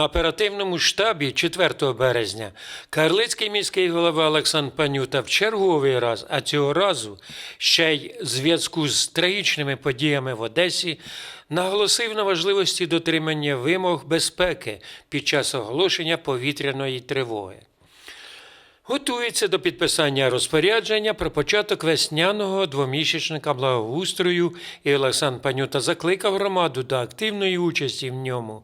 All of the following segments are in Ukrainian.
На оперативному штабі 4 березня Карлицький міський голова Олександр Панюта в черговий раз, а цього разу ще й в зв'язку з трагічними подіями в Одесі, наголосив на важливості дотримання вимог безпеки під час оголошення повітряної тривоги. Готується до підписання розпорядження про початок весняного двомісячника благоустрою, і Олександр Панюта закликав громаду до активної участі в ньому.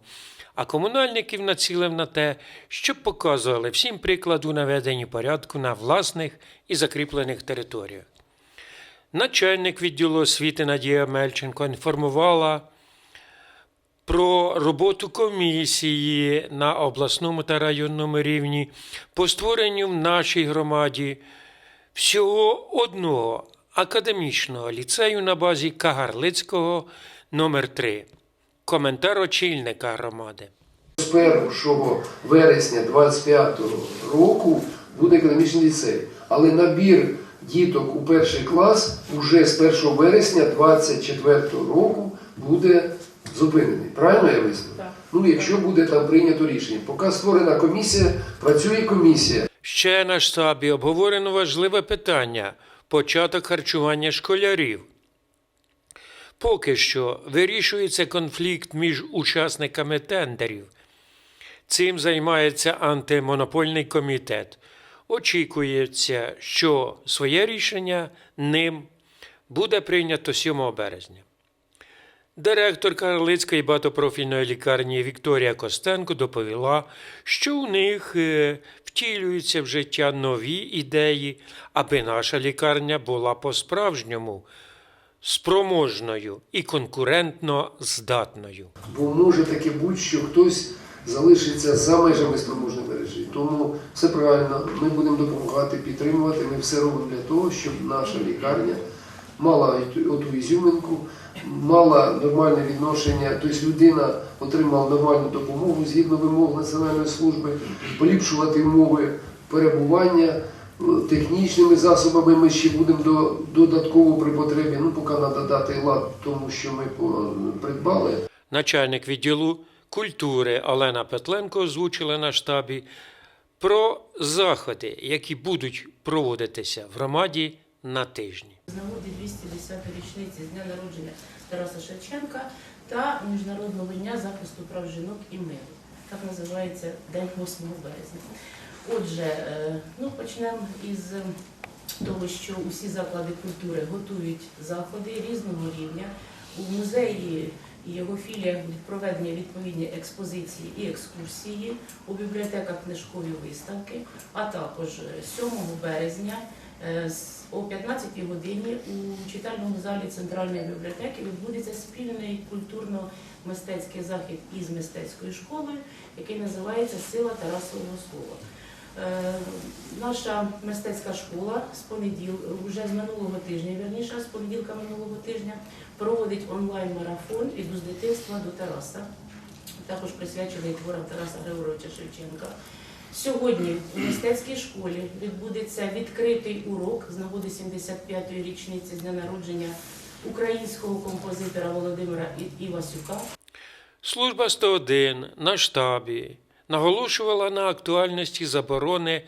А комунальників націлив на те, щоб показували всім прикладу наведенні порядку на власних і закріплених територіях. Начальник відділу освіти Надія Мельченко інформувала про роботу комісії на обласному та районному рівні по створенню в нашій громаді всього одного академічного ліцею на базі Кагарлицького номер 3 Коментар очільника громади. З 1 вересня 25 року буде академічний ліцей. Але набір діток у перший клас уже з 1 вересня 24 року буде зупинений. Правильно я висловив? Так. Ну, якщо буде там прийнято рішення. Поки створена комісія, працює комісія. Ще на штабі обговорено важливе питання початок харчування школярів. Поки що вирішується конфлікт між учасниками тендерів. Цим займається антимонопольний комітет. Очікується, що своє рішення ним буде прийнято 7 березня. Директор Карлицької багатопрофільної лікарні Вікторія Костенко доповіла, що у них е, втілюються в життя нові ідеї, аби наша лікарня була по-справжньому спроможною і конкурентно здатною. Бо може таке бути, що хтось залишиться за межами спроможних мережі. Тому все правильно, ми будемо допомагати, підтримувати. Ми все робимо для того, щоб наша лікарня мала оту ізюминку, мала нормальне відношення, тобто людина отримала нормальну допомогу згідно вимог Національної служби, поліпшувати умови перебування. Технічними засобами ми ще будемо до, додатково при потребі. Ну, поки треба дати лад тому, що ми придбали. Начальник відділу культури Олена Петленко озвучила на штабі про заходи, які будуть проводитися в громаді на тижні. З нагоди 210 річниці з дня народження Тараса Шевченка та Міжнародного дня захисту прав жінок і миру. Так називається День 8 березня. Отже, е, ну почнемо із того, що усі заклади культури готують заходи різного рівня. У музеї і його філіях будуть проведені відповідні експозиції і екскурсії, у бібліотеках книжкові виставки, а також е, 7 березня Е, О 15-й годині у читальному залі Центральної бібліотеки відбудеться спільний культурно-мистецький захід із мистецькою школою, який називається Сила Тарасового слова. Е, Наша мистецька школа з понеділ, вже з минулого тижня, вірніше, з понеділка минулого тижня, проводить онлайн-марафон «Іду з дитинства до Тараса, також присвячений творам Тараса Григоровича Шевченка. Сьогодні у мистецькій школі відбудеться відкритий урок з нагоди 75-ї річниці з дня народження українського композитора Володимира Івасюка. Служба 101 на штабі наголошувала на актуальності заборони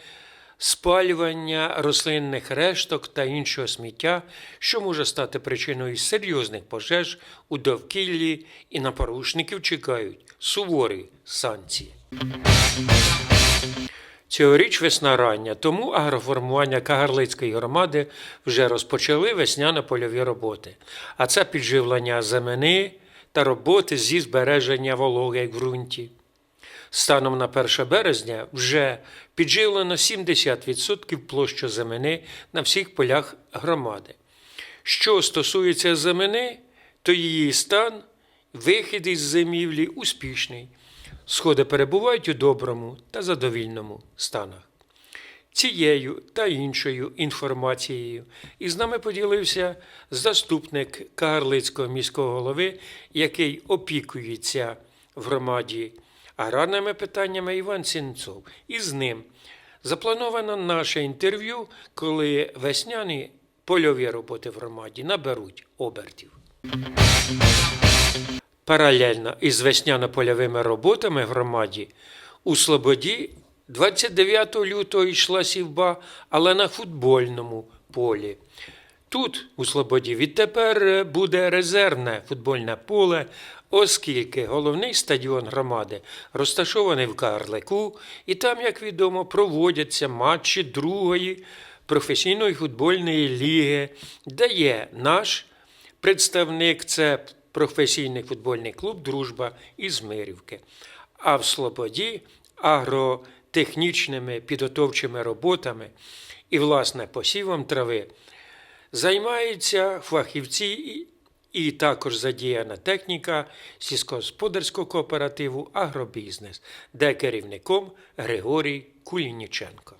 спалювання рослинних решток та іншого сміття, що може стати причиною серйозних пожеж у довкіллі, і на порушників чекають суворі санкції. Цьогоріч весна рання, тому агроформування Кагарлицької громади вже розпочали весняно-польові роботи. А це підживлення земини та роботи зі збереження вологи в ґрунті. Станом на 1 березня вже підживлено 70% площі земини на всіх полях громади. Що стосується земини, то її стан, вихід із зимівлі успішний. Сходи перебувають у доброму та задовільному станах. Цією та іншою інформацією із нами поділився заступник Кагарлицького міського голови, який опікується в громаді аграрними питаннями Іван Сінцов. І з ним заплановано наше інтерв'ю, коли весняні польові роботи в громаді наберуть обертів. Паралельно із весняно-польовими роботами в громаді у Слободі 29 лютого йшла сівба, але на футбольному полі. Тут, у Слободі, відтепер е, буде резервне футбольне поле, оскільки головний стадіон громади розташований в Карлику, і там, як відомо, проводяться матчі другої професійної футбольної ліги, де є наш представник це професійний футбольний клуб Дружба із Мирівки. А в Слободі агротехнічними підготовчими роботами і, власне, посівом трави займаються фахівці і- також задіяна техніка сільськогосподарського кооперативу Агробізнес, де керівником Григорій Кулініченко.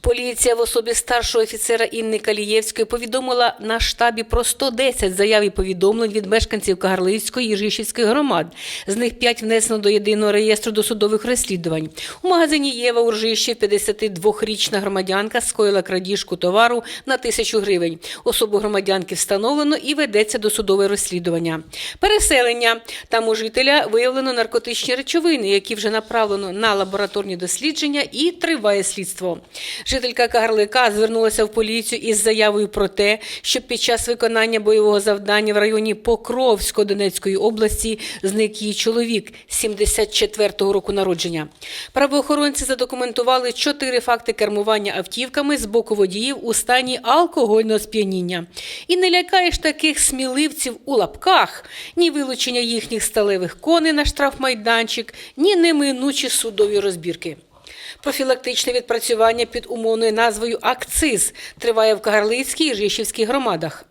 Поліція в особі старшого офіцера Інни Калієвської повідомила на штабі про 110 заяв і повідомлень від мешканців Кагарлицької і Жишівської громад. З них 5 внесено до єдиного реєстру досудових розслідувань. У магазині Єва у Ржищі 52-річна громадянка скоїла крадіжку товару на тисячу гривень. Особу громадянки встановлено і ведеться досудове розслідування. Переселення там у жителя виявлено наркотичні речовини, які вже направлено на лабораторні дослідження і триває слідство. Жителька Кагарлика звернулася в поліцію із заявою про те, що під час виконання бойового завдання в районі Покровсько Донецької області зник її чоловік 74-го року народження. Правоохоронці задокументували чотири факти кермування автівками з боку водіїв у стані алкогольного сп'яніння. І не лякаєш таких сміливців у лапках, ні вилучення їхніх сталевих коней на штрафмайданчик, ні неминучі судові розбірки. Профілактичне відпрацювання під умовною назвою Акциз триває в Кагарлицькій і Жишівській громадах.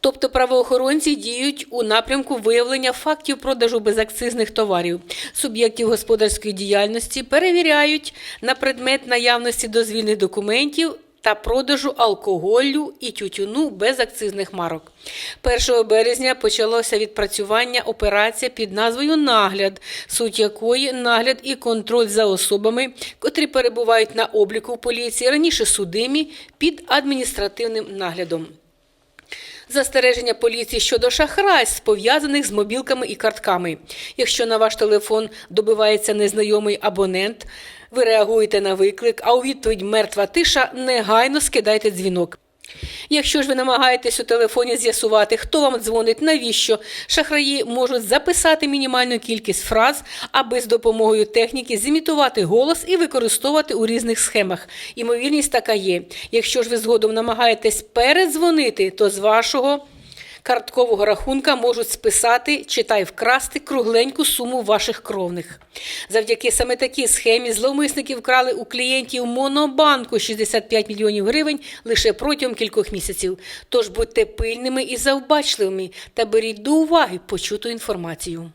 Тобто правоохоронці діють у напрямку виявлення фактів продажу безакцизних товарів. Суб'єктів господарської діяльності перевіряють на предмет наявності дозвільних документів та продажу алкоголю і тютюну без акцизних марок. 1 березня почалося відпрацювання операція під назвою Нагляд, суть якої нагляд і контроль за особами, котрі перебувають на обліку в поліції, раніше судимі під адміністративним наглядом. Застереження поліції щодо шахрайств, пов'язаних з мобілками і картками. Якщо на ваш телефон добивається незнайомий абонент, ви реагуєте на виклик, а у відповідь мертва тиша, негайно скидайте дзвінок. Якщо ж ви намагаєтесь у телефоні з'ясувати, хто вам дзвонить, навіщо, шахраї можуть записати мінімальну кількість фраз, аби з допомогою техніки зімітувати голос і використовувати у різних схемах. Імовірність така є. Якщо ж ви згодом намагаєтесь передзвонити, то з вашого карткового рахунка можуть списати, читай вкрасти кругленьку суму ваших кровних. Завдяки саме такій схемі зловмисники вкрали у клієнтів Монобанку 65 мільйонів гривень лише протягом кількох місяців. Тож будьте пильними і завбачливими та беріть до уваги почуту інформацію.